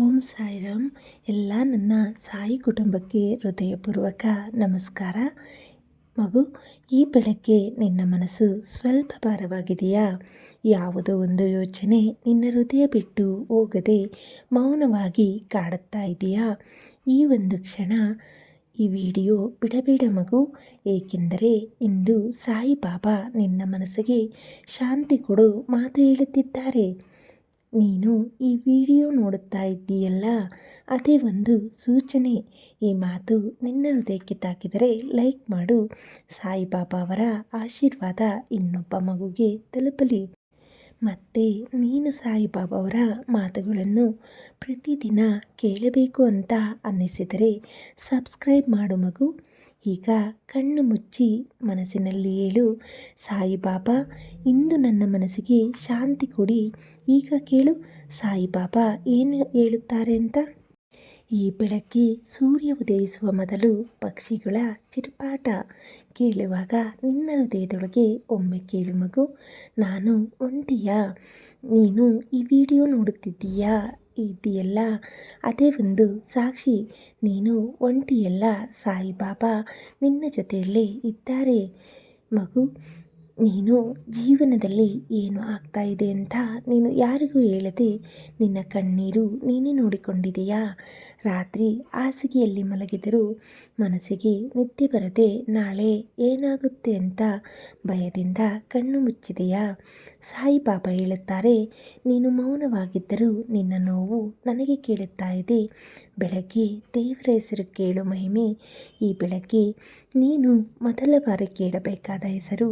ಓಂ ಸಾಯಿರಾಮ್. ಎಲ್ಲ ನನ್ನ ಸಾಯಿ ಕುಟುಂಬಕ್ಕೆ ಹೃದಯಪೂರ್ವಕ ನಮಸ್ಕಾರ. ಮಗು, ಈ ಬೆಳಗ್ಗೆ ನಿನ್ನ ಮನಸ್ಸು ಸ್ವಲ್ಪ ಭಾರವಾಗಿದೆಯಾ? ಯಾವುದೋ ಒಂದು ಯೋಚನೆ ನಿನ್ನ ಹೃದಯ ಬಿಟ್ಟು ಹೋಗದೆ ಮೌನವಾಗಿ ಕಾಡುತ್ತಾ ಇದೆಯಾ? ಈ ಒಂದು ಕ್ಷಣ, ಈ ವಿಡಿಯೋ ಬಿಡಬೇಡ ಮಗು. ಏಕೆಂದರೆ ಇಂದು ಸಾಯಿಬಾಬಾ ನಿನ್ನ ಮನಸ್ಸಿಗೆ ಶಾಂತಿ ಕೊಡು ಮಾತು ಹೇಳುತ್ತಿದ್ದಾರೆ. ನೀನು ಈ ವಿಡಿಯೋ ನೋಡುತ್ತಾ ಇದ್ದೀಯಲ್ಲ? ಅದೇ ಒಂದು ಸೂಚನೆ. ಈ ಮಾತು ನಿನ್ನ ಹೃದಯಕ್ಕೆ ತಾಕಿದರೆ ಲೈಕ್ ಮಾಡು. ಸಾಯಿಬಾಬಾ ಅವರ ಆಶೀರ್ವಾದ ಇನ್ನೊಬ್ಬ ಮಗುಗೆ ತಲುಪಲಿ. ಮತ್ತೆ ನೀನು ಸಾಯಿಬಾಬಾ ಅವರ ಮಾತುಗಳನ್ನು ಪ್ರತಿದಿನ ಕೇಳಬೇಕು ಅಂತ ಅನ್ನಿಸಿದರೆ ಸಬ್ಸ್ಕ್ರೈಬ್ ಮಾಡು ಮಗು. ಈಗ ಕಣ್ಣು ಮುಚ್ಚಿ ಮನಸ್ಸಿನಲ್ಲಿ ಹೇಳು ಸಾಯಿಬಾಬಾ, ಇಂದು ನನ್ನ ಮನಸ್ಸಿಗೆ ಶಾಂತಿ ಕೊಡಿ. ಈಗ ಕೇಳು, ಸಾಯಿಬಾಬಾ ಏನು ಹೇಳುತ್ತಾರೆ ಅಂತ? ಈ ಬೆಳಗ್ಗೆ ಸೂರ್ಯ ಉದಯಿಸುವ ಮೊದಲು ಪಕ್ಷಿಗಳ ಚಿರುಪಾಟ ಕೇಳುವಾಗ ನಿನ್ನ ಹೃದಯದೊಳಗೆ ಒಮ್ಮೆ ಕೇಳು ಮಗು. ನಾನು ಒಂಟಿಯಾ. ನೀನು ಈ ವಿಡಿಯೋ ನೋಡುತ್ತಿದ್ದೀಯಾ? ಇದೆಯಲ್ಲ? ಅದೇ ಒಂದು ಸಾಕ್ಷಿ. ನೀನು ಒಂಟಿಯಲ್ಲ ಸಾಯಿಬಾಬಾ. ನಿನ್ನ ಜೊತೆಯಲ್ಲೇ ಇದ್ದಾರೆ. ಮಗು, ನೀನು ಜೀವನದಲ್ಲಿ ಏನು ಆಗ್ತಾ ಇದೆ ಅಂತ ನೀನು ಯಾರಿಗೂ ಹೇಳದೆ ನಿನ್ನ ಕಣ್ಣೀರು ನೀನೇ ನೋಡಿಕೊಂಡಿದೆಯಾ ರಾತ್ರಿ ಹಾಸಿಗೆಯಲ್ಲಿ ಮಲಗಿದರೂ ಮನಸ್ಸಿಗೆ ನಿದ್ದೆ ಬರದೆ, ನಾಳೆ ಏನಾಗುತ್ತೆ ಅಂತ ಭಯದಿಂದ ಕಣ್ಣು ಮುಚ್ಚಿದೆಯಾ? ಸಾಯಿಬಾಬಾ ಹೇಳುತ್ತಾರೆ, ನೀನು ಮೌನವಾಗಿದ್ದರೂ ನಿನ್ನ ನೋವು ನನಗೆ ಕೇಳುತ್ತಾ ಇದೆ. ಬೆಳಗ್ಗೆ ದೇವರ ಹೆಸರು ಕೇಳು ಮಹಿಮೆ. ಈ ಬೆಳಗ್ಗೆ ನೀನು ಮೊದಲ ಬಾರಿ ಕೇಳಬೇಕಾದ ಹೆಸರು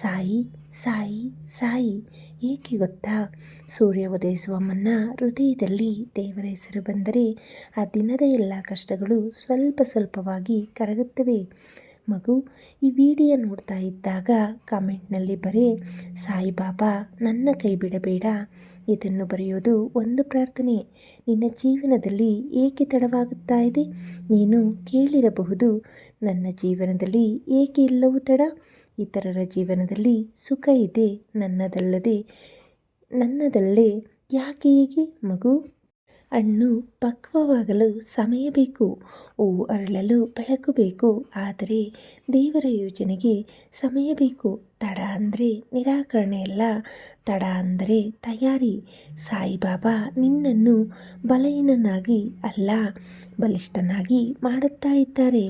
ಸಾಯಿ. ಸಾಯಿ ಸಾಯಿ, ಏಕೆ ಗೊತ್ತಾ? ಸೂರ್ಯ ಉದಯಿಸುವ ಮುನ್ನ ಹೃದಯದಲ್ಲಿ ದೇವರ ಹೆಸರು ಬಂದರೆ ಆ ದಿನದ ಎಲ್ಲ ಕಷ್ಟಗಳು ಸ್ವಲ್ಪ ಸ್ವಲ್ಪವಾಗಿ ಕರಗುತ್ತವೆ. ಮಗು, ಈ ವಿಡಿಯೋ ನೋಡ್ತಾ ಇದ್ದಾಗ ಕಾಮೆಂಟ್ನಲ್ಲಿ ಬರೆ, ಸಾಯಿಬಾಬಾ, ನನ್ನ ಕೈ ಬಿಡಬೇಡ. ಇದನ್ನು ಬರೆಯೋದು ಒಂದು ಪ್ರಾರ್ಥನೆ. ನಿನ್ನ ಜೀವನದಲ್ಲಿ ಏಕೆ ತಡವಾಗುತ್ತಾ ಇದೆ? ನೀನು ಕೇಳಿರಬಹುದು. ನನ್ನ ಜೀವನದಲ್ಲಿ ಏಕೆ ಇಲ್ಲವೂ ತಡ. ಇತರರ ಜೀವನದಲ್ಲಿ ಸುಖ ಇದೆ, ನನ್ನದಲ್ಲದೆ, ನನ್ನದಲ್ಲೇ ಯಾಕೆ ಹೀಗೆ ಮಗು? ಹಣ್ಣು ಪಕ್ವವಾಗಲು ಸಮಯ ಬೇಕು ಹೂವು ಅರಳಲು ಬೆಳಕು ಬೇಕು, ಆದರೆ ದೇವರ ಯೋಜನೆಗೆ ಸಮಯ ಬೇಕು. ತಡ ಅಂದರೆ ನಿರಾಕರಣೆಯಲ್ಲ ತಡ ಅಂದರೆ ತಯಾರಿ. ಸಾಯಿಬಾಬಾ ನಿನ್ನನ್ನು ಬಲಹೀನನಾಗಿ ಅಲ್ಲ, ಬಲಿಷ್ಠನಾಗಿ ಮಾಡುತ್ತಾ ಇದ್ದಾರೆ.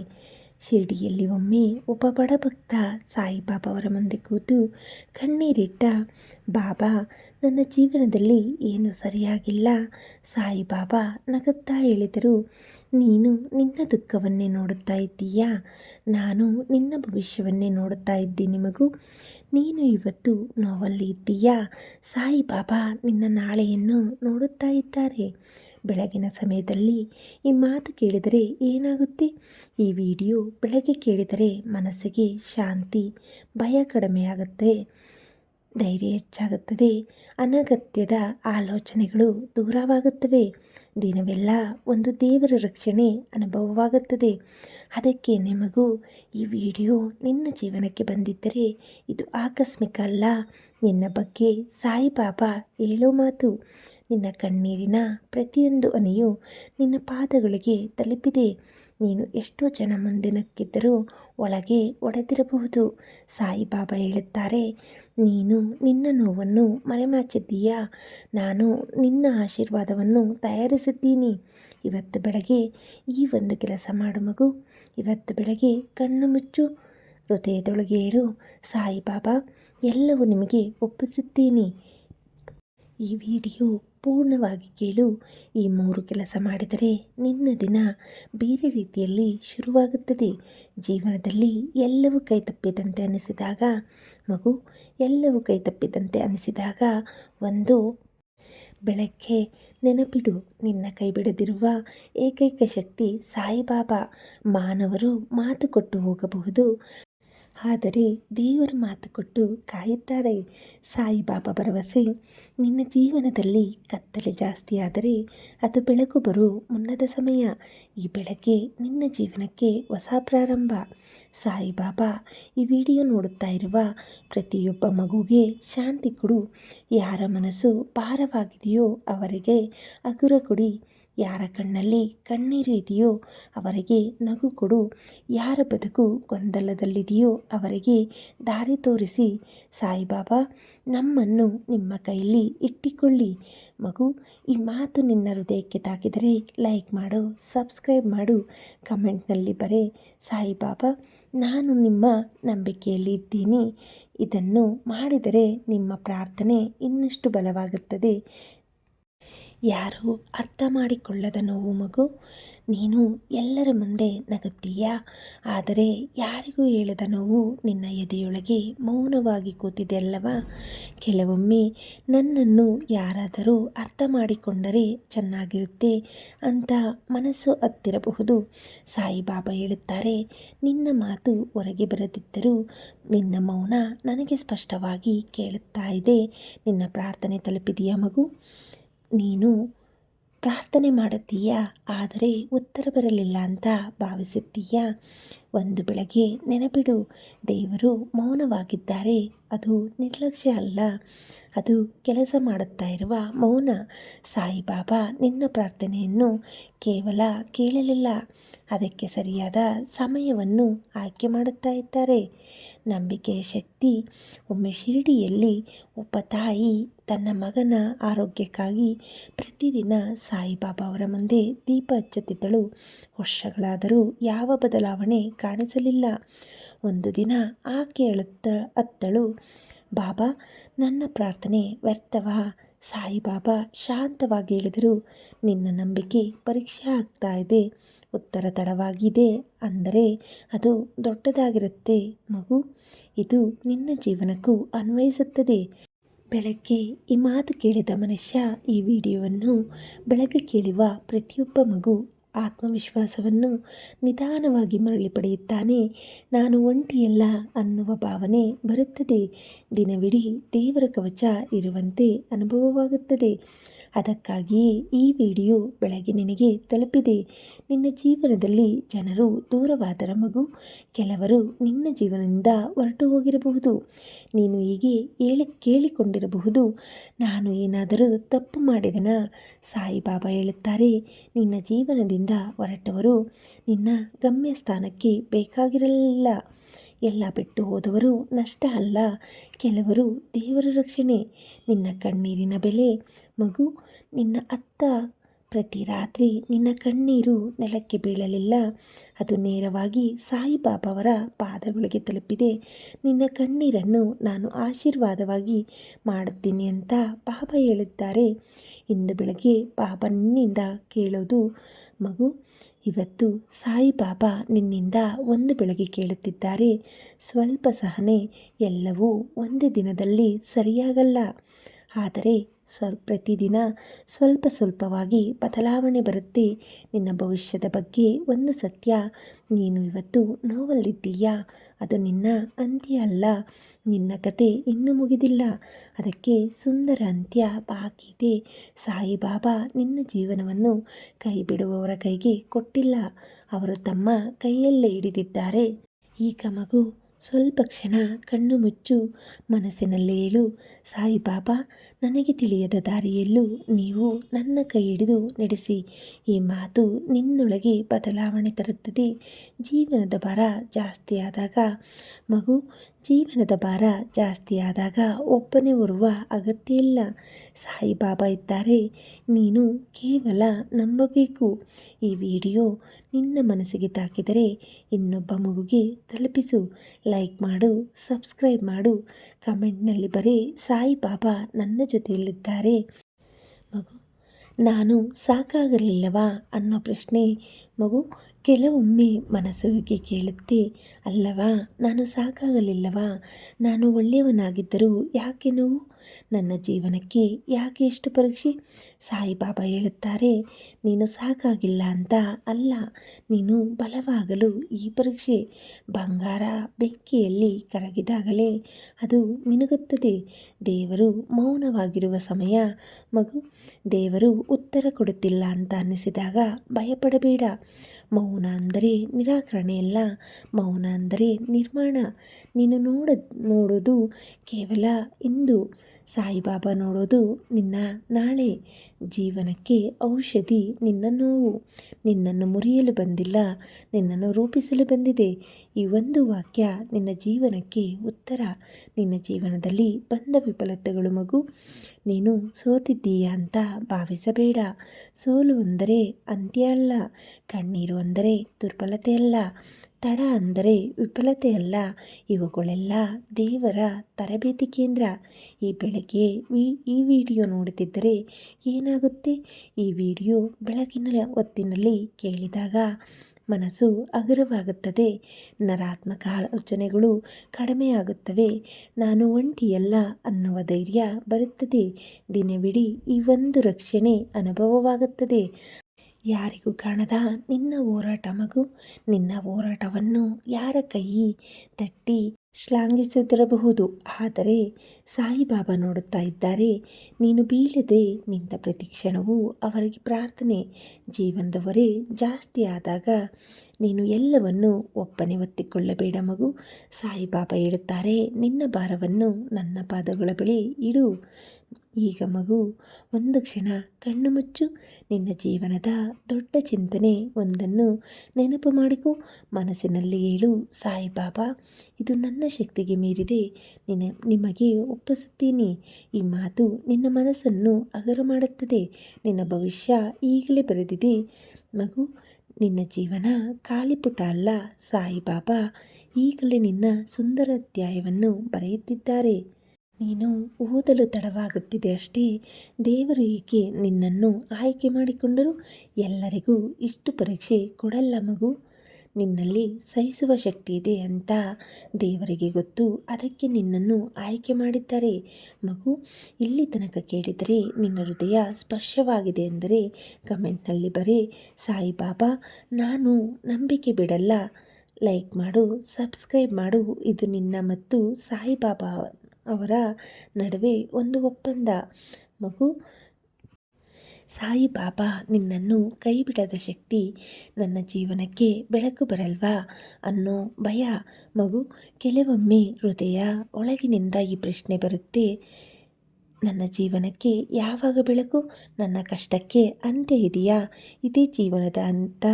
ಶಿರ್ಡಿಯಲ್ಲಿ ಒಮ್ಮೆ ಒಬ್ಬ ಬಡ ಭಕ್ತ ಸಾಯಿಬಾಬಾ ಅವರ ಮುಂದೆ ಕೂತು ಕಣ್ಣೀರಿಟ್ಟ, ಬಾಬಾ, ನನ್ನ ಜೀವನದಲ್ಲಿ ಏನು ಸರಿಯಾಗಿಲ್ಲ. ಸಾಯಿಬಾಬಾ ನಗುತ್ತಾ ಹೇಳಿದರು, ನೀನು ನಿನ್ನ ದುಃಖವನ್ನೇ ನೋಡುತ್ತಾ ಇದ್ದೀಯಾ? ನಾನು ನಿನ್ನ ಭವಿಷ್ಯವನ್ನೇ ನೋಡುತ್ತಾ ಇದ್ದೀನಿ ಮಗು. ನೀನು ಇವತ್ತು ನೋವಲ್ಲಿ ಇದ್ದೀಯಾ? ಸಾಯಿಬಾಬಾ ನಿನ್ನ ನಾಳೆಯನ್ನು ನೋಡುತ್ತಾ ಇದ್ದಾರೆ. ಬೆಳಗಿನ ಸಮಯದಲ್ಲಿ ಈ ಮಾತು ಕೇಳಿದರೆ ಏನಾಗುತ್ತೆ? ಈ ವಿಡಿಯೋ ಬೆಳಗ್ಗೆ ಕೇಳಿದರೆ ಮನಸ್ಸಿಗೆ ಶಾಂತಿ, ಭಯ ಕಡಿಮೆಯಾಗುತ್ತೆ. ಧೈರ್ಯ ಹೆಚ್ಚಾಗುತ್ತದೆ. ಅನಗತ್ಯದ ಆಲೋಚನೆಗಳು ದೂರವಾಗುತ್ತವೆ. ದಿನವೆಲ್ಲ ಒಂದು ದೇವರ ರಕ್ಷಣೆ ಅನುಭವವಾಗುತ್ತದೆ. ಅದಕ್ಕೆ ನಿಮಗೂ ಈ ವಿಡಿಯೋ ನಿನ್ನ ಜೀವನಕ್ಕೆ ಬಂದಿದ್ದರೆ ಇದು ಆಕಸ್ಮಿಕ ಅಲ್ಲ. ನಿನ್ನ ಬಗ್ಗೆ ಸಾಯಿಬಾಬಾ ಹೇಳೋ ಮಾತು ನಿನ್ನ ಕಣ್ಣೀರಿನ ಪ್ರತಿಯೊಂದು ಹನಿಯು ನಿನ್ನ ಪಾದಗಳಿಗೆ ತಲುಪಿದೆ. ನೀನು ಎಷ್ಟೋ ಜನ ಮುಂದಿನಕ್ಕಿದ್ದರೂ ಒಳಗೆ ಒಡೆದಿರಬಹುದು. ಸಾಯಿಬಾಬಾ ಹೇಳುತ್ತಾರೆ, ನೀನು ನಿನ್ನ ನೋವನ್ನು ಮರೆಮಾಚಿದ್ದೀಯಾ? ನಾನು ನಿನ್ನ ಆಶೀರ್ವಾದವನ್ನು ತಯಾರಿಸಿದ್ದೀನಿ. ಇವತ್ತು ಬೆಳಗ್ಗೆ ಈ ಒಂದು ಕೆಲಸ ಮಾಡು ಮಗು. ಇವತ್ತು ಬೆಳಗ್ಗೆ ಕಣ್ಣು ಮುಚ್ಚು. ಹೃದಯದೊಳಗೆ ಹೇಳು ಸಾಯಿಬಾಬಾ, ಎಲ್ಲವೂ ನಿಮಗೆ ಒಪ್ಪಿಸುತ್ತೀನಿ ಈ ವಿಡಿಯೋ ಪೂರ್ಣವಾಗಿ ಕೇಳು. ಈ ಮೂರು ಕೆಲಸ ಮಾಡಿದರೆ ನಿನ್ನ ದಿನ ಬೇರೆ ರೀತಿಯಲ್ಲಿ ಶುರುವಾಗುತ್ತದೆ. ಜೀವನದಲ್ಲಿ ಎಲ್ಲವೂ ಕೈ ತಪ್ಪಿದಂತೆ ಅನಿಸಿದಾಗ, ಮಗು, ಎಲ್ಲವೂ ಕೈ ತಪ್ಪಿದಂತೆ ಅನಿಸಿದಾಗ ಒಂದು ಬೆಳಗ್ಗೆ ನೆನಪಿಡು. ನಿನ್ನ ಕೈ ಬಿಡದಿರುವ ಏಕೈಕ ಶಕ್ತಿ ಸಾಯಿಬಾಬಾ. ಮಾನವರು ಮಾತು ಕೊಟ್ಟು ಹೋಗಬಹುದು. ಆದರೆ ದೇವರು ಮಾತು ಕೊಟ್ಟು ಕಾಯುತ್ತಾರೆ. ಸಾಯಿಬಾಬಾ ಭರವಸೆ, ನಿನ್ನ ಜೀವನದಲ್ಲಿ ಕತ್ತಲೆ ಜಾಸ್ತಿಯಾದರೆ ಅದು ಬೆಳಕು ಬರು ಮುನ್ನದ ಸಮಯ. ಈ ಬೆಳಗ್ಗೆ ನಿನ್ನ ಜೀವನಕ್ಕೆ ಹೊಸ ಪ್ರಾರಂಭ. ಸಾಯಿಬಾಬಾ ಈ ವಿಡಿಯೋ ನೋಡುತ್ತಾ ಇರುವ ಪ್ರತಿಯೊಬ್ಬ ಮಗುಗೆ ಶಾಂತಿ ಕೊಡು. ಯಾರ ಮನಸ್ಸು ಭಾರವಾಗಿದೆಯೋ ಅವರಿಗೆ ಅಗುರ ಕೊಡಿ. ಯಾರ ಕಣ್ಣಲ್ಲಿ ಕಣ್ಣೀರು ಇದೆಯೋ ಅವರಿಗೆ ನಗು ಕೊಡು. ಯಾರ ಬದುಕು ಗೊಂದಲದಲ್ಲಿದೆಯೋ ಅವರಿಗೆ ದಾರಿ ತೋರಿಸಿ. ಸಾಯಿಬಾಬಾ, ನಮ್ಮನ್ನು ನಿಮ್ಮ ಕೈಯಲ್ಲಿ ಇಟ್ಟಿಕೊಳ್ಳಿ. ಮಗು, ಈ ಮಾತು ನಿನ್ನ ಹೃದಯಕ್ಕೆ ತಾಕಿದರೆ ಲೈಕ್ ಮಾಡು, ಸಬ್ಸ್ಕ್ರೈಬ್ ಮಾಡು. ಕಮೆಂಟ್ನಲ್ಲಿ ಬರೆ, ಸಾಯಿಬಾಬಾ, ನಾನು ನಿಮ್ಮ ನಂಬಿಕೆಯಲ್ಲಿ ಇದ್ದೀನಿ ಇದನ್ನು ಮಾಡಿದರೆ ನಿಮ್ಮ ಪ್ರಾರ್ಥನೆ ಇನ್ನಷ್ಟು ಬಲವಾಗುತ್ತದೆ. ಯಾರು ಅರ್ಥ ಮಾಡಿಕೊಳ್ಳದ ನೋವು ಮಗು? ನೀನು ಎಲ್ಲರ ಮುಂದೆ ನಗುತ್ತೀಯ? ಆದರೆ ಯಾರಿಗೂ ಹೇಳದ ನೋವು ನಿನ್ನ ಎದೆಯೊಳಗೆ ಮೌನವಾಗಿ ಕೂತಿದೆ ಅಲ್ಲವಾ ಕೆಲವೊಮ್ಮೆ ನನ್ನನ್ನು ಯಾರಾದರೂ ಅರ್ಥ ಮಾಡಿಕೊಂಡರೆ ಚೆನ್ನಾಗಿರುತ್ತೆ ಅಂತ ಮನಸ್ಸು ಹತ್ತಿರಬಹುದು. ಸಾಯಿಬಾಬಾ ಹೇಳುತ್ತಾರೆ, ನಿನ್ನ ಮಾತು ಹೊರಗೆ ಬರದಿದ್ದರೂ ನಿನ್ನ ಮೌನ ನನಗೆ ಸ್ಪಷ್ಟವಾಗಿ ಕೇಳುತ್ತಾ ಇದೆ. ನಿನ್ನ ಪ್ರಾರ್ಥನೆ ತಲುಪಿದೆಯಾ ಮಗು? ನೀನು ಪ್ರಾರ್ಥನೆ ಮಾಡುತ್ತೀಯ? ಆದರೆ ಉತ್ತರ ಬರಲಿಲ್ಲ ಅಂತ ಭಾವಿಸುತ್ತೀಯ? ಒಂದು ಬೆಳಗ್ಗೆ ನೆನಪಿಡು, ದೇವರು ಮೌನವಾಗಿದ್ದಾರೆ. ಅದು ನಿರ್ಲಕ್ಷ್ಯ ಅಲ್ಲ. ಅದು ಕೆಲಸ ಮಾಡುತ್ತಾ ಇರುವ ಮೌನ. ಸಾಯಿಬಾಬಾ, ನಿನ್ನ ಪ್ರಾರ್ಥನೆಯನ್ನು ಕೇವಲ ಕೇಳಲಿಲ್ಲ. ಅದಕ್ಕೆ ಸರಿಯಾದ ಸಮಯವನ್ನು ಆಯ್ಕೆ ಮಾಡುತ್ತಾ ಇದ್ದಾರೆ. ನಂಬಿಕೆಯ ಶಕ್ತಿ ಒಮ್ಮೆ ಶಿರಡಿಯಲ್ಲಿ ಒಬ್ಬ ತಾಯಿ ತನ್ನ ಮಗನ ಆರೋಗ್ಯಕ್ಕಾಗಿ ಪ್ರತಿದಿನ ಸಾಯಿಬಾಬಾ ಅವರ ಮುಂದೆ ದೀಪ ಹಚ್ಚುತ್ತಿದ್ದಳು. ವರ್ಷಗಳಾದರೂ ಯಾವ ಬದಲಾವಣೆ ಕಾಣಿಸಲಿಲ್ಲ. ಒಂದು ದಿನ ಆಕೆ ಅಳುತ್ತ ಅತ್ತಳು, ಬಾಬಾ ನನ್ನ ಪ್ರಾರ್ಥನೆ ವ್ಯರ್ಥವ. ಸಾಯಿಬಾಬಾ ಶಾಂತವಾಗಿ ಹೇಳಿದರು. ನಿನ್ನ ನಂಬಿಕೆ ಪರೀಕ್ಷೆ ಆಗ್ತಾ ಇದೆ. ಉತ್ತರ ತಡವಾಗಿದೆ ಅಂದರೆ ಅದು ದೊಡ್ಡದಾಗಿರುತ್ತೆ ಮಗು. ಇದು ನಿನ್ನ ಜೀವನಕ್ಕೂ ಅನ್ವಯಿಸುತ್ತದೆ. ಬೆಳಗ್ಗೆ ಈ ಮಾತು ಕೇಳಿದ ಮನುಷ್ಯ ಈ ವಿಡಿಯೋವನ್ನು ಬೆಳಗ್ಗೆ ಕೇಳುವ ಪ್ರತಿಯೊಬ್ಬ ಮಗು ಆತ್ಮವಿಶ್ವಾಸವನ್ನು ನಿಧಾನವಾಗಿ ಮರಳಿ ಪಡೆಯುತ್ತಾನೆ. ನಾನು ಒಂಟಿಯಲ್ಲ ಅನ್ನುವ ಭಾವನೆ ಬರುತ್ತದೆ. ದಿನವಿಡೀ ದೇವರ ಕವಚ ಇರುವಂತೆ ಅನುಭವವಾಗುತ್ತದೆ. ಅದಕ್ಕಾಗಿಯೇ ಈ ವಿಡಿಯೋ ಬೆಳಗ್ಗೆ ನಿನಗೆ ತಲುಪಿದೆ. ನಿನ್ನ ಜೀವನದಲ್ಲಿ ಜನರು ದೂರವಾದರ ಮಗು, ಕೆಲವರು ನಿನ್ನ ಜೀವನದಿಂದ ಹೊರಟು ಹೋಗಿರಬಹುದು. ನೀನು ಹೀಗೆ ಹೇಳಿ ಕೇಳಿಕೊಂಡಿರಬಹುದು. ನಾನು ಏನಾದರೂ ತಪ್ಪು ಮಾಡಿದನ? ಸಾಯಿಬಾಬಾ ಹೇಳುತ್ತಾರೆ, ನಿನ್ನ ಜೀವನದಿಂದ ಹೊರಟವರು ನಿನ್ನ ಗಮ್ಯಸ್ಥಾನಕ್ಕೆ ಬೇಕಾಗಿರಲಿಲ್ಲ. ಎಲ್ಲ ಬಿಟ್ಟು ಹೋದವರು ನಷ್ಟ ಅಲ್ಲ. ಕೆಲವರು ದೇವರ ರಕ್ಷಣೆ. ನಿನ್ನ ಕಣ್ಣೀರಿನ ಬೆಲೆ. ಮಗು, ನಿನ್ನ ಅತ್ತ. ಪ್ರತಿ ರಾತ್ರಿ ನಿನ್ನ ಕಣ್ಣೀರು ನೆಲಕ್ಕೆ ಬೀಳಲಿಲ್ಲ. ಅದು ನೇರವಾಗಿ ಸಾಯಿಬಾಬಾವರ ಪಾದಗಳಿಗೆ ತಲುಪಿದೆ. ನಿನ್ನ ಕಣ್ಣೀರನ್ನು ನಾನು ಆಶೀರ್ವಾದವಾಗಿ ಮಾಡುತ್ತೀನಿ ಅಂತ ಬಾಬಾ ಹೇಳಿದ್ದಾರೆ. ಇಂದು ಬೆಳಗ್ಗೆ ಬಾಬಾ ನಿನ್ನಿಂದ ಕೇಳೋದು, ಮಗು ಇವತ್ತು ಸಾಯಿಬಾಬಾ ನಿನ್ನಿಂದ ಒಂದು ಬೆಳಗ್ಗೆ ಕೇಳುತ್ತಿದ್ದಾರೆ. ಸ್ವಲ್ಪ ಸಹನೆ, ಎಲ್ಲವೂ ಒಂದೇ ದಿನದಲ್ಲಿ ಸರಿಯಾಗಲ್ಲ. ಆದರೆ ಸ್ವಲ್ಪ ಪ್ರತಿದಿನ ಸ್ವಲ್ಪ ಸ್ವಲ್ಪವಾಗಿ ಬದಲಾವಣೆ ಬರುತ್ತೆ. ನಿನ್ನ ಭವಿಷ್ಯದ ಬಗ್ಗೆ ಒಂದು ಸತ್ಯ, ನೀನು ಇವತ್ತು ನೋವಲ್ಲಿದ್ದೀಯಾ? ಅದು ನಿನ್ನ ಅಂತ್ಯ ಅಲ್ಲ. ನಿನ್ನ ಕತೆ ಇನ್ನೂ ಮುಗಿದಿಲ್ಲ. ಅದಕ್ಕೆ ಸುಂದರ ಅಂತ್ಯ ಬಾಕಿ ಇದೆ. ಸಾಯಿಬಾಬಾ ನಿನ್ನ ಜೀವನವನ್ನು ಕೈ ಬಿಡುವವರ ಕೈಗೆ ಕೊಟ್ಟಿಲ್ಲ. ಅವರು ತಮ್ಮ ಕೈಯಲ್ಲೇ ಹಿಡಿದಿದ್ದಾರೆ. ಈಗ ಮಗು, ಸ್ವಲ್ಪ ಕ್ಷಣ ಕಣ್ಣು ಮುಚ್ಚು ಮನಸ್ಸಿನಲ್ಲಿ ಹೇಳು ಸಾಯಿಬಾಬಾ ನನಗೆ ತಿಳಿಯದ ದಾರಿಯಲ್ಲೂ ನೀವು ನನ್ನ ಕೈ ಹಿಡಿದು ನಡೆಸಿ. ಈ ಮಾತು ನಿನ್ನೊಳಗೆ ಬದಲಾವಣೆ ತರುತ್ತದೆ. ಜೀವನದ ಭಾರ ಜಾಸ್ತಿಯಾದಾಗ ಮಗು, ಜೀವನದ ಭಾರ ಜಾಸ್ತಿ ಆದಾಗ ಒಬ್ಬನೇ ಹೊರುವ ಅಗತ್ಯ ಇಲ್ಲ. ಸಾಯಿಬಾಬಾ ಇದ್ದಾರೆ, ನೀನು ಕೇವಲ ನಂಬಬೇಕು. ಈ ವಿಡಿಯೋ ನಿನ್ನ ಮನಸ್ಸಿಗೆ ತಾಕಿದರೆ ಇನ್ನೊಬ್ಬ ಮಗುಗೆ ತಲುಪಿಸು. ಲೈಕ್ ಮಾಡು, ಸಬ್ಸ್ಕ್ರೈಬ್ ಮಾಡು. ಕಮೆಂಟ್ನಲ್ಲಿ ಬರೀ, ಸಾಯಿಬಾಬಾ ನನ್ನ ಜೊತೆಯಲ್ಲಿದ್ದಾರೆ. ಮಗು ನಾನು ಸಾಕಾಗಲಿಲ್ಲವಾ ಅನ್ನೋ ಪ್ರಶ್ನೆ ಮಗು ಕೆಲವೊಮ್ಮೆ ಮನಸ್ಸು ಹೀಗೆ ಕೇಳುತ್ತೆ. ಅಲ್ಲವಾ, ನಾನು ಸಾಕಾಗಲಿಲ್ಲವಾ? ನಾನು ಒಳ್ಳೆಯವನಾಗಿದ್ದರೂ ಯಾಕೆ ನೋವು? ನನ್ನ ಜೀವನಕ್ಕೆ ಯಾಕೆ ಇಷ್ಟು ಪರೀಕ್ಷೆ? ಸಾಯಿಬಾಬಾ ಹೇಳುತ್ತಾರೆ, ನೀನು ಸಾಕಾಗಿಲ್ಲ ಅಂತ ಅಲ್ಲ, ನೀನು ಬಲವಾಗಲು ಈ ಪರೀಕ್ಷೆ. ಬಂಗಾರ ಬೆಂಕಿಯಲ್ಲಿ ಕರಗಿದಾಗಲೇ ಅದು ಮಿನುಗುತ್ತದೆ. ದೇವರು ಮೌನವಾಗಿರುವ ಸಮಯ, ಮಗು, ದೇವರು ಉತ್ತರ ಕೊಡುತ್ತಿಲ್ಲ ಅಂತ ಅನ್ನಿಸಿದಾಗ ಭಯಪಡಬೇಡ. ಮೌನ ಅಂದರೆ ನಿರಾಕರಣೆಯಲ್ಲ ಮೌನ ಅಂದರೆ ನಿರ್ಮಾಣ. ನೀನು ನೋಡ, ನೋಡೋದು ಕೇವಲ ಇಂದು. ಸಾಯಿಬಾಬಾ ನೋಡೋದು ನಿನ್ನ ನಾಳೆ. ಜೀವನಕ್ಕೆ ಔಷಧಿ ನಿನ್ನ ನೋವು. ನಿನ್ನನ್ನು ಮುರಿಯಲು ಬಂದಿಲ್ಲ, ನಿನ್ನನ್ನು ರೂಪಿಸಲು ಬಂದಿದೆ. ಈ ಒಂದು ವಾಕ್ಯ ನಿನ್ನ ಜೀವನಕ್ಕೆ ಉತ್ತರ. ನಿನ್ನ ಜೀವನದಲ್ಲಿ ಬಂದ ವಿಫಲತೆಗಳು ಮಗು. ನೀನು ಸೋತಿದ್ದೀಯಾ ಅಂತ ಭಾವಿಸಬೇಡ. ಸೋಲು ಅಂದರೆ ಅಂತ್ಯ ಅಲ್ಲ, ಕಣ್ಣೀರು ಅಂದರೆ ದುರ್ಬಲತೆ ಅಲ್ಲ. ತಡ ಅಂದರೆ ವಿಫಲತೆ ಅಲ್ಲ. ಇವುಗಳೆಲ್ಲ ದೇವರ ತರಬೇತಿ ಕೇಂದ್ರ. ಈ ಬೆಳಗ್ಗೆ ಈ ವಿಡಿಯೋ ನೋಡುತ್ತಿದ್ದರೆ ಏನಾಗುತ್ತೆ? ಈ ವಿಡಿಯೋ ಬೆಳಗಿನ ಹೊತ್ತಿನಲ್ಲಿ ಕೇಳಿದಾಗ ಮನಸ್ಸು ಹಗುರವಾಗುತ್ತದೆ. ನರಾತ್ಮಕ ಆಲೋಚನೆಗಳು ಕಡಿಮೆಯಾಗುತ್ತವೆ. ನಾನು ಒಂಟಿಯಲ್ಲ ಅನ್ನುವ ಧೈರ್ಯ ಬರುತ್ತದೆ. ದಿನವಿಡೀ ಈ ಒಂದು ರಕ್ಷಣೆ ಅನುಭವವಾಗುತ್ತದೆ. ಯಾರಿಗೂ ಕಾಣದ ನಿನ್ನ ಹೋರಾಟ ಮಗು, ನಿನ್ನ ಹೋರಾಟವನ್ನು ಯಾರ ಕೈ ತಟ್ಟಿ ಶ್ಲಾಘಿಸದಿರಬಹುದು. ಆದರೆ ಸಾಯಿಬಾಬಾ ನೋಡುತ್ತಾ ಇದ್ದಾರೆ, ನೀನು ಬೀಳದೆ ನಿಂತ ಪ್ರತಿ ಕ್ಷಣವೂ ಅವರಿಗೆ ಪ್ರಾರ್ಥನೆ. ಜೀವನದವರೇ, ಜಾಸ್ತಿ ಆದಾಗ ನೀನು ಎಲ್ಲವನ್ನು ಒಪ್ಪನೆ ಒತ್ತಿಕೊಳ್ಳಬೇಡ ಮಗು. ಸಾಯಿಬಾಬಾ ಹೇಳುತ್ತಾರೆ, ನಿನ್ನ ಭಾರವನ್ನು ನನ್ನ ಪಾದಗಳ ಬಳಿ ಇಡು. ಈಗ ಮಗು, ಒಂದು ಕ್ಷಣ ಕಣ್ಣು ಮುಚ್ಚು. ನಿನ್ನ ಜೀವನದ ದೊಡ್ಡ ಚಿಂತನೆ ಒಂದನ್ನು ನೆನಪು ಮಾಡಿಕೊ. ಮನಸ್ಸಿನಲ್ಲಿ ಹೇಳು ಸಾಯಿಬಾಬಾ ಇದು ನನ್ನ ಶಕ್ತಿಗೆ ಮೀರಿದೆ. ನಿನ್ನ, ನಿಮಗೆ ಒಪ್ಪಿಸುತ್ತೀನಿ. ಈ ಮಾತು ನಿನ್ನ ಮನಸ್ಸನ್ನು ಅಗರ ಮಾಡುತ್ತದೆ. ನಿನ್ನ ಭವಿಷ್ಯ ಈಗಲೇ ಬರೆದಿದೆ. ಮಗು, ನಿನ್ನ ಜೀವನ ಖಾಲಿಪುಟ ಅಲ್ಲ. ಸಾಯಿಬಾಬಾ ಈಗಲೇ ನಿನ್ನ ಸುಂದರ ಅಧ್ಯಾಯವನ್ನು ಬರೆಯುತ್ತಿದ್ದಾರೆ. ನೀನು ಓದಲು ತಡವಾಗುತ್ತಿದೆ ಅಷ್ಟೇ. ದೇವರು ಏಕೆ ನಿನ್ನನ್ನು ಆಯ್ಕೆ ಮಾಡಿಕೊಂಡರು? ಎಲ್ಲರಿಗೂ ಇಷ್ಟು ಪರೀಕ್ಷೆ ಕೊಡಲ್ಲ ಮಗು. ನಿನ್ನಲ್ಲಿ ಸಹಿಸುವ ಶಕ್ತಿ ಇದೆ ಅಂತ ದೇವರಿಗೆ ಗೊತ್ತು. ಅದಕ್ಕೆ ನಿನ್ನನ್ನು ಆಯ್ಕೆ ಮಾಡಿದ್ದಾರೆ. ಮಗು, ಇಲ್ಲಿ ತನಕ ಕೇಳಿದರೆ ನಿನ್ನ ಹೃದಯ ಸ್ಪರ್ಶವಾಗಿದೆ ಎಂದರೆ ಕಮೆಂಟ್ನಲ್ಲಿ ಬರೆ, ಸಾಯಿಬಾಬಾ, ನಾನು ನಂಬಿಕೆ ಬಿಡಲ್ಲ. ಲೈಕ್ ಮಾಡು, ಸಬ್ಸ್ಕ್ರೈಬ್ ಮಾಡು. ಇದು ನಿನ್ನ ಮತ್ತು ಸಾಯಿಬಾಬಾ ಅವರ ನಡುವೆ ಒಂದು ಒಪ್ಪಂದ. ಮಗು, ಸಾಯಿಬಾಬಾ, ನಿನ್ನನ್ನು ಕೈಬಿಡದ ಶಕ್ತಿ ನನ್ನ ಜೀವನಕ್ಕೆ ಬೆಳಕು ಬರಲ್ವಾ ಅನ್ನೋ ಭಯ. ಮಗು, ಕೆಲವೊಮ್ಮೆ ಹೃದಯ ಒಳಗಿನಿಂದ ಈ ಪ್ರಶ್ನೆ ಬರುತ್ತೆ. ನನ್ನ ಜೀವನಕ್ಕೆ ಯಾವಾಗ ಬೆಳಕು? ನನ್ನ ಕಷ್ಟಕ್ಕೆ ಅಂತ್ಯ ಇದೆಯಾ? ಇದೇ ಜೀವನದ ಅಂತ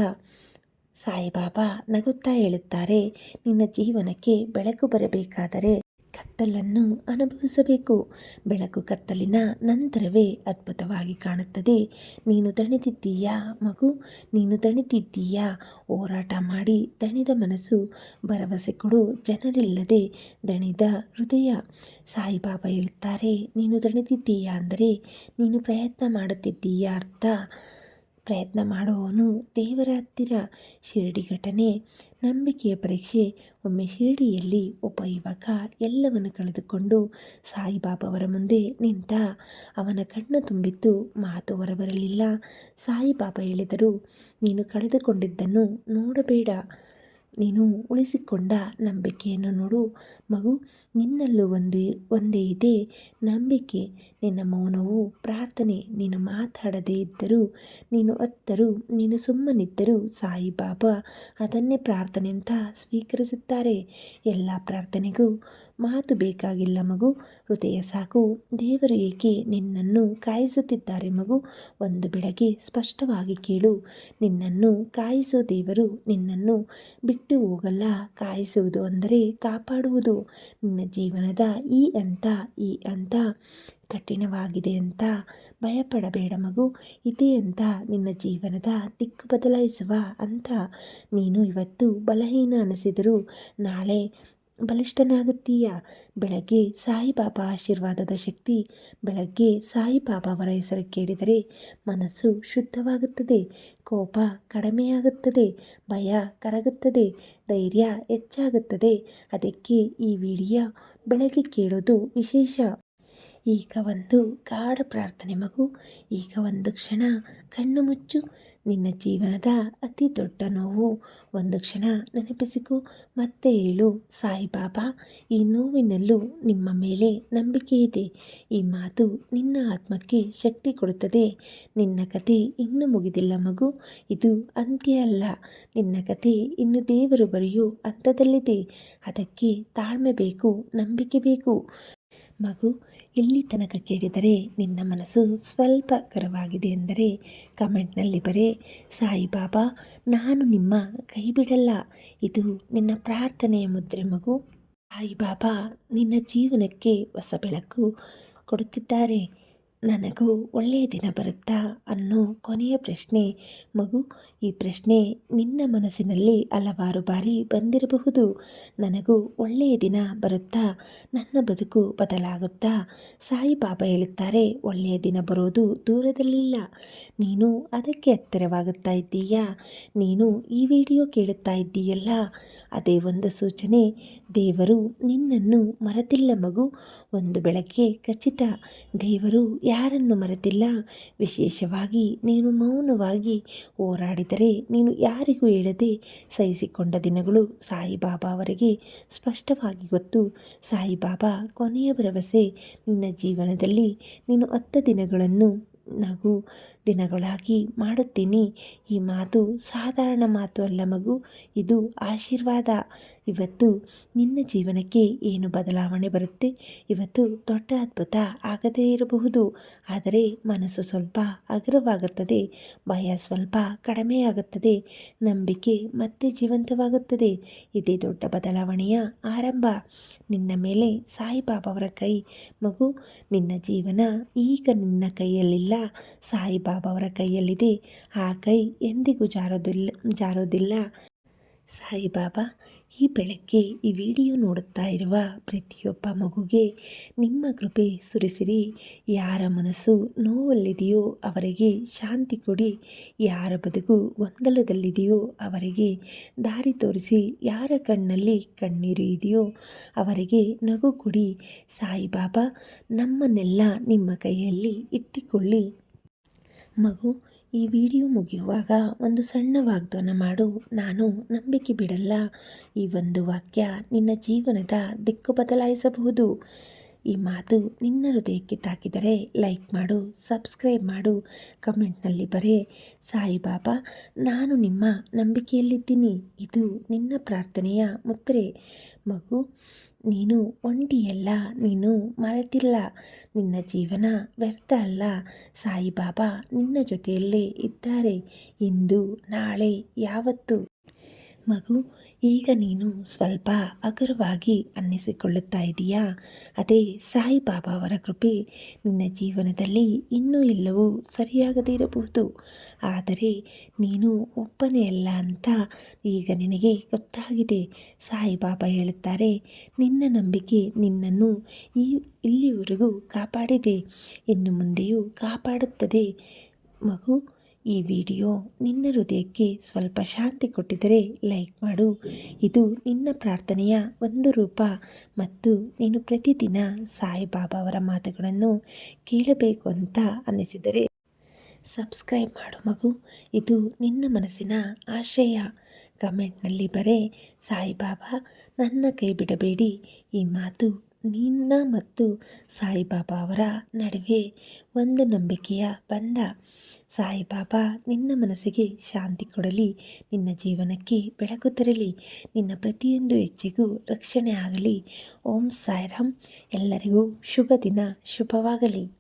ಸಾಯಿಬಾಬಾ ನಗುತ್ತಾ ಹೇಳುತ್ತಾರೆ, ನಿನ್ನ ಜೀವನಕ್ಕೆ ಬೆಳಕು ಬರಬೇಕಾದರೆ. ಕತ್ತಲನ್ನು ಅನುಭವಿಸಬೇಕು. ಬೆಳಕು ಕತ್ತಲಿನ ನಂತರವೇ ಅದ್ಭುತವಾಗಿ ಕಾಣುತ್ತದೆ. ನೀನು ದಣಿದಿದ್ದೀಯಾ ಮಗು? ನೀನು ತಣಿದಿದ್ದೀಯಾ ಹೋರಾಟ ಮಾಡಿ ದಣಿದ ಮನಸ್ಸು. ಭರವಸೆ ಕೊಡು ಜನರಿಲ್ಲದೆ ದಣಿದ ಹೃದಯ. ಸಾಯಿಬಾಬಾ ಹೇಳುತ್ತಾರೆ ನೀನು ದಣಿದಿದ್ದೀಯಾ ಅಂದರೆ ನೀನು ಪ್ರಯತ್ನ ಮಾಡುತ್ತಿದ್ದೀಯಾ ಅರ್ಥ. ಪ್ರಯತ್ನ ಮಾಡುವವನು ದೇವರ ಹತ್ತಿರ ಶಿರಡಿ ಘಟನೆ, ನಂಬಿಕೆಯ ಪರೀಕ್ಷೆ, ಒಮ್ಮೆ ಶಿರಡಿಯಲ್ಲಿ ಒಬ್ಬ ಯುವಕ ಎಲ್ಲವನ್ನು ಕಳೆದುಕೊಂಡು ಸಾಯಿಬಾಬಾವರ ಮುಂದೆ ನಿಂತ ಅವನ ಕಣ್ಣು ತುಂಬಿತ್ತು ಮಾತು ಹೊರಬರಲಿಲ್ಲ. ಸಾಯಿಬಾಬಾ ಹೇಳಿದರು, ನೀನು ಕಳೆದುಕೊಂಡಿದ್ದನ್ನು ನೋಡಬೇಡ. ನೀನು ಉಳಿಸಿಕೊಂಡ ನಂಬಿಕೆಯನ್ನು ನೋಡು. ಮಗು, ನಿನ್ನಲ್ಲೂ ಒಂದು, ಒಂದೇ ಇದೆ. ನಂಬಿಕೆ ನಿನ್ನ ಮೌನವು ಪ್ರಾರ್ಥನೆ ನೀನು ಮಾತಾಡದೇ ಇದ್ದರೂ, ನೀನು ಅತ್ತರೂ, ನೀನು ಸುಮ್ಮನಿದ್ದರೂ ಸಾಯಿಬಾಬಾ ಅದನ್ನೇ ಪ್ರಾರ್ಥನೆ ಅಂತ ಸ್ವೀಕರಿಸುತ್ತಾರೆ. ಎಲ್ಲ ಪ್ರಾರ್ಥನೆಗೂ ಮಾತು ಬೇಕಾಗಿಲ್ಲ ಮಗು. ಹೃದಯ ಸಾಕು. ದೇವರು ಏಕೆ ನಿನ್ನನ್ನು ಕಾಯಿಸುತ್ತಿದ್ದಾರೆ ಮಗು? ಒಂದು ಬೆಳಗ್ಗೆ ಸ್ಪಷ್ಟವಾಗಿ ಕೇಳು. ನಿನ್ನನ್ನು ಕಾಯಿಸೋ ದೇವರು ನಿನ್ನನ್ನು ಬಿಟ್ಟು ಹೋಗಲ್ಲ. ಕಾಯಿಸುವುದು ಅಂದರೆ ಕಾಪಾಡುವುದು. ನಿನ್ನ ಜೀವನದ ಈ ಅಂತ ಈ ಅಂತ ಕಠಿಣವಾಗಿದೆ ಅಂತ ಭಯಪಡಬೇಡ ಮಗು. ಇದೆ ಅಂತ ನಿನ್ನ ಜೀವನದ ದಿಕ್ಕು ಬದಲಾಯಿಸುವ ಅಂತ ನೀನು ಇವತ್ತು ಬಲಹೀನ ಅನಿಸಿದರೂ ನಾಳೆ ಬಲಿಷ್ಠನಾಗುತ್ತೀಯ. ಬೆಳಗ್ಗೆ ಸಾಯಿಬಾಬಾ ಆಶೀರ್ವಾದದ ಶಕ್ತಿ, ಬೆಳಗ್ಗೆ ಸಾಯಿಬಾಬಾ ಅವರ ಹೆಸರು ಕೇಳಿದರೆ ಮನಸ್ಸು ಶುದ್ಧವಾಗುತ್ತದೆ, ಕೋಪ ಕಡಿಮೆಯಾಗುತ್ತದೆ, ಭಯ ಕರಗುತ್ತದೆ, ಧೈರ್ಯ ಹೆಚ್ಚಾಗುತ್ತದೆ. ಅದಕ್ಕೆ ಈ ವಿಡಿಯೋ ಬೆಳಗ್ಗೆ ಕೇಳೋದು ವಿಶೇಷ. ಈಗ ಒಂದು ಗಾಢ ಪ್ರಾರ್ಥನೆ ಮಗು, ಈಗ ಒಂದು ಕ್ಷಣ ಕಣ್ಣು ಮುಚ್ಚು. ನಿನ್ನ ಜೀವನದ ಅತಿ ದೊಡ್ಡ ನೋವು. ಒಂದು ಕ್ಷಣ ನೆನಪಿಸಿಕೊ, ಮತ್ತೆ ಹೇಳು, ಸಾಯಿಬಾಬಾ, ಈ ನೋವಿನಲ್ಲೂ ನಿಮ್ಮ ಮೇಲೆ ನಂಬಿಕೆ ಇದೆ. ಈ ಮಾತು ನಿನ್ನ ಆತ್ಮಕ್ಕೆ ಶಕ್ತಿ ಕೊಡುತ್ತದೆ. ನಿನ್ನ ಕತೆ ಇನ್ನೂ ಮುಗಿದಿಲ್ಲ ಮಗು. ಇದು ಅಂತ್ಯ ಅಲ್ಲ. ನಿನ್ನ ಕತೆ ಇನ್ನು ದೇವರು ಬರೆಯೋ ಹಂತದಲ್ಲಿದೆ. ಅದಕ್ಕೆ ತಾಳ್ಮೆ ಬೇಕು, ನಂಬಿಕೆ ಬೇಕು. ಮಗು ಇಲ್ಲಿ ತನಕ ಕೇಳಿದರೆ ನಿನ್ನ ಮನಸ್ಸು ಸ್ವಲ್ಪ ಕರವಾಗಿದೆ ಎಂದರೆ ಕಮೆಂಟ್ನಲ್ಲಿ ಬರೆ ಸಾಯಿಬಾಬಾ ನಾನು ನಿಮ್ಮ ಕೈ ಬಿಡಲ್ಲ ಇದು ನಿನ್ನ ಪ್ರಾರ್ಥನೆಯ ಮುದ್ರೆ ಮಗು. ಸಾಯಿಬಾಬಾ ನಿನ್ನ ಜೀವನಕ್ಕೆ ಹೊಸ ಬೆಳಕು ಕೊಡುತ್ತಿದ್ದಾರೆ. ನನಗೂ ಒಳ್ಳೆಯ ದಿನ ಬರುತ್ತಾ ಅನ್ನೋ ಕೊನೆಯ ಪ್ರಶ್ನೆ, ಮಗು, ಈ ಪ್ರಶ್ನೆ ನಿನ್ನ ಮನಸ್ಸಿನಲ್ಲಿ ಹಲವಾರು ಬಾರಿ ಬಂದಿರಬಹುದು. ನನಗೂ ಒಳ್ಳೆಯ ದಿನ ಬರುತ್ತಾ, ನನ್ನ ಬದುಕು ಬದಲಾಗುತ್ತಾ? ಸಾಯಿಬಾಬಾ ಹೇಳುತ್ತಾರೆ, ಒಳ್ಳೆಯ ದಿನ ಬರೋದು ದೂರದಲ್ಲಿಲ್ಲ. ನೀನು ಅದಕ್ಕೆ ಹತ್ತಿರವಾಗುತ್ತಾ ಇದ್ದೀಯಾ? ನೀನು ಈ ವಿಡಿಯೋ ಕೇಳುತ್ತಾ ಇದ್ದೀಯಲ್ಲ? ಅದೇ ಒಂದು ಸೂಚನೆ, ದೇವರು ನಿನ್ನನ್ನು ಮರೆತಿಲ್ಲ ಮಗು. ಒಂದು ಬೆಳಗ್ಗೆ ಖಚಿತ, ದೇವರು ಯಾರನ್ನು ಮರೆತಿಲ್ಲ? ವಿಶೇಷವಾಗಿ ನೀನು ಮೌನವಾಗಿ ಹೋರಾಡಿದರೆ ನೀನು ಯಾರಿಗೂ ಹೇಳದೆ ಸಹಿಸಿಕೊಂಡ ದಿನಗಳು ಸಾಯಿಬಾಬಾ ಅವರಿಗೆ ಸ್ಪಷ್ಟವಾಗಿ ಗೊತ್ತು. ಸಾಯಿಬಾಬಾ, ಕೊನೆಯ ಭರವಸೆ, ನಿನ್ನ ಜೀವನದಲ್ಲಿ ನೀನು ಹತ್ತ ದಿನಗಳನ್ನು ನಗು. ದಿನಗಳಾಗಿ ಮಾಡುತ್ತೀನಿ. ಈ ಮಾತು ಸಾಧಾರಣ ಮಾತು ಅಲ್ಲ ಮಗು. ಇದು ಆಶೀರ್ವಾದ. ಇವತ್ತು ನಿನ್ನ ಜೀವನಕ್ಕೆ ಏನು ಬದಲಾವಣೆ ಬರುತ್ತೆ? ಇವತ್ತು ದೊಡ್ಡ ಅದ್ಭುತ ಆಗದೇ ಇರಬಹುದು. ಆದರೆ ಮನಸ್ಸು ಸ್ವಲ್ಪ ಅಗ್ರವಾಗುತ್ತದೆ ಭಯ ಸ್ವಲ್ಪ ಕಡಿಮೆಯಾಗುತ್ತದೆ. ನಂಬಿಕೆ ಮತ್ತೆ ಜೀವಂತವಾಗುತ್ತದೆ. ಇದೇ ದೊಡ್ಡ ಬದಲಾವಣೆಯ ಆರಂಭ. ನಿನ್ನ ಮೇಲೆ ಸಾಯಿಬಾಬಾವರ ಕೈ. ಮಗು, ನಿನ್ನ ಜೀವನ ಈಗ ನಿನ್ನ ಕೈಯಲ್ಲಿಲ್ಲ. ಸಾಯಿಬಾಬಾ ಅವರ ಕೈಯಲ್ಲಿದೆ. ಆ ಕೈ ಎಂದಿಗೂ ಜಾರೋದಿಲ್ಲ ಜಾರೋದಿಲ್ಲ. ಸಾಯಿಬಾಬಾ, ಈ ಬೆಳಗ್ಗೆ ಈ ವಿಡಿಯೋ ನೋಡುತ್ತಾ ಇರುವ ಪ್ರತಿಯೊಬ್ಬ ಮಗುಗೆ ನಿಮ್ಮ ಕೃಪೆ ಸುರಿಸಿರಿ. ಯಾರ ಮನಸ್ಸು ನೋವಲ್ಲಿದೆಯೋ ಅವರಿಗೆ ಶಾಂತಿ ಕೊಡಿ. ಯಾರ ಬದುಕು ಗೊಂದಲದಲ್ಲಿದೆಯೋ ಅವರಿಗೆ ದಾರಿ ತೋರಿಸಿ. ಯಾರ ಕಣ್ಣಲ್ಲಿ ಕಣ್ಣೀರು ಇದೆಯೋ ಅವರಿಗೆ ನಗು ಕೊಡಿ. ಸಾಯಿಬಾಬಾ, ನಮ್ಮನ್ನೆಲ್ಲ ನಿಮ್ಮ ಕೈಯಲ್ಲಿ ಇಟ್ಟಿಕೊಳ್ಳಿ. ಮಗು, ಈ ವಿಡಿಯೋ ಮುಗಿಯುವಾಗ ಒಂದು ಸಣ್ಣ ವಾಗ್ದಾನ ಮಾಡು. ನಾನು ನಂಬಿಕೆ ಬಿಡಲ್ಲ. ಈ ಒಂದು ವಾಕ್ಯ ನಿನ್ನ ಜೀವನದ ದಿಕ್ಕು ಬದಲಾಯಿಸಬಹುದು. ಈ ಮಾತು ನಿನ್ನ ಹೃದಯಕ್ಕೆ ತಾಕಿದರೆ ಲೈಕ್ ಮಾಡು, ಸಬ್ಸ್ಕ್ರೈಬ್ ಮಾಡು. ಕಮೆಂಟ್ನಲ್ಲಿ ಬರೆ, ಸಾಯಿಬಾಬಾ, ನಾನು ನಿಮ್ಮ ನಂಬಿಕೆಯಲ್ಲಿದ್ದೀನಿ. ಇದು ನಿನ್ನ ಪ್ರಾರ್ಥನೆಯ ಮುದ್ರೆ. ಮಗು ನೀನು ಒಂಟಿಯಲ್ಲ, ನೀನು ಮರೆತಿಲ್ಲ. ನಿನ್ನ ಜೀವನ ವ್ಯರ್ಥ ಅಲ್ಲ. ಸಾಯಿಬಾಬಾ ನಿನ್ನ ಜೊತೆಯಲ್ಲೇ ಇದ್ದಾರೆ. ಇಂದು, ನಾಳೆ, ಯಾವತ್ತು? ಮಗು, ಈಗ ನೀನು ಸ್ವಲ್ಪ ಹಗುರವಾಗಿ ಅನ್ನಿಸಿಕೊಳ್ಳುತ್ತಾ ಇದೆಯಾ? ಅದೇ ಸಾಯಿಬಾಬಾ ಅವರ ಕೃಪೆ ನಿನ್ನ ಜೀವನದಲ್ಲಿ ಇನ್ನೂ ಎಲ್ಲವೂ ಸರಿಯಾಗದೇ ಇರಬಹುದು ಆದರೆ ನೀನು ಒಬ್ಬನೇ ಅಲ್ಲ ಅಂತ ಈಗ ನಿನಗೆ ಗೊತ್ತಾಗಿದೆ. ಸಾಯಿಬಾಬಾ ಹೇಳುತ್ತಾರೆ, ನಿನ್ನ ನಂಬಿಕೆ ನಿನ್ನನ್ನು ಈ ಇಲ್ಲಿವರೆಗೂ ಕಾಪಾಡಿದೆ. ಇನ್ನು ಮುಂದೆಯೂ ಕಾಪಾಡುತ್ತದೆ. ಮಗು ಈ ವಿಡಿಯೋ ನಿನ್ನ ಹೃದಯಕ್ಕೆ ಸ್ವಲ್ಪ ಶಾಂತಿ ಕೊಟ್ಟಿದ್ದರೆ ಲೈಕ್ ಮಾಡು. ಇದು ನಿನ್ನ ಪ್ರಾರ್ಥನೆಯ ಒಂದು ರೂಪ ಮತ್ತು ನೀನು ಪ್ರತಿದಿನ ಸಾಯಿಬಾಬಾ ಅವರ ಮಾತುಗಳನ್ನು ಕೇಳಬೇಕು ಅಂತ ಅನ್ನಿಸಿದರೆ ಸಬ್ಸ್ಕ್ರೈಬ್ ಮಾಡು ಮಗು. ಇದು ನಿನ್ನ ಮನಸ್ಸಿನ ಆಶಯ. ಕಮೆಂಟ್ನಲ್ಲಿ ಬರೆ, ಸಾಯಿಬಾಬಾ, ನನ್ನ ಕೈ ಬಿಡಬೇಡಿ. ಈ ಮಾತು ನಿನ್ನ ಮತ್ತು ಸಾಯಿಬಾಬಾ ಅವರ ನಡುವೆ ಒಂದು ನಂಬಿಕೆಯ ಬಂಧ. ಸಾಯಿಬಾಬಾ ನಿನ್ನ ಮನಸ್ಸಿಗೆ ಶಾಂತಿ ಕೊಡಲಿ, ನಿನ್ನ ಜೀವನಕ್ಕೆ ಬೆಳಕು ತರಲಿ, ನಿನ್ನ ಪ್ರತಿಯೊಂದು ಹೆಜ್ಜೆಗೂ ರಕ್ಷಣೆ ಆಗಲಿ. ಓಂ ಸಾಯಿರಾಮ್. ಎಲ್ಲರಿಗೂ ಶುಭ ದಿನ ಶುಭವಾಗಲಿ.